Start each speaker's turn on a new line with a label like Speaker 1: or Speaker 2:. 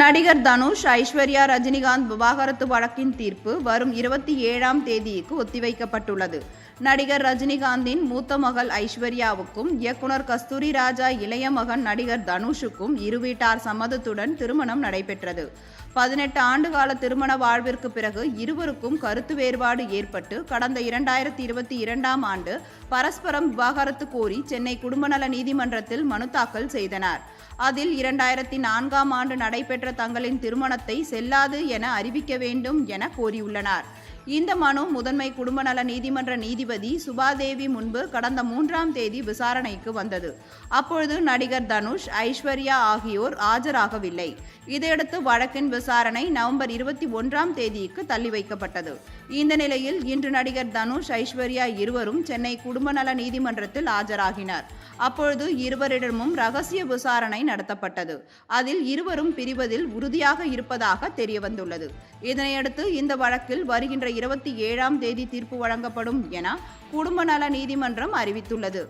Speaker 1: நடிகர் தனுஷ் ஐஸ்வர்யா ரஜினிகாந்த் விவாகரத்து வழக்கின் தீர்ப்பு வரும் இருபத்தி ஏழாம் தேதிக்கு ஒத்திவைக்கப்பட்டுள்ளது. நடிகர் ரஜினிகாந்தின் மூத்த மகள் ஐஸ்வர்யாவுக்கும் இயக்குனர் கஸ்தூரி ராஜா இளைய மகன் நடிகர் தனுஷுக்கும் இரு வீட்டார் சம்மதத்துடன் திருமணம் நடைபெற்றது. பதினெட்டு ஆண்டுகால திருமண வாழ்விற்கு பிறகு இருவருக்கும் கருத்து வேறுபாடு ஏற்பட்டு கடந்த இரண்டாயிரத்தி இருபத்தி இரண்டாம் ஆண்டு பரஸ்பரம் விவாகரத்து கோரி சென்னை குடும்பநல நீதிமன்றத்தில் மனு தாக்கல் செய்தனர். அதில் இரண்டாயிரத்தி நான்காம் ஆண்டு நடைபெற்ற தங்களின் திருமணத்தை செல்லாது என அறிவிக்க வேண்டும் என கோரியுள்ளனர். இந்த மனு முதன்மை குடும்பநல நீதிமன்ற நீதிபதி சுபாதேவி முன்பு கடந்த மூன்றாம் தேதி விசாரணைக்கு வந்தது. அப்பொழுது நடிகர் தனுஷ் ஐஸ்வர்யா ஆகியோர் ஆஜராகவில்லை. இதையடுத்து வழக்கின் விசாரணை நவம்பர் இருபத்தி ஒன்றாம் தேதிக்கு தள்ளி வைக்கப்பட்டது. இந்த நிலையில் இன்று நடிகர் தனுஷ் ஐஸ்வர்யா இருவரும் சென்னை குடும்பநல நீதிமன்றத்தில் ஆஜராகினர். அப்பொழுது இருவரிடமும் ரகசிய விசாரணை நடத்தப்பட்டது. அதில் இருவரும் பிரிவதில் உறுதியாக இருப்பதாக தெரியவந்துள்ளது. இதனையடுத்து இந்த வழக்கில் வருகின்ற இருபத்தி ஏழாம் தேதி தீர்ப்பு வழங்கப்படும் என குடும்ப நல நீதிமன்றம் அறிவித்துள்ளது.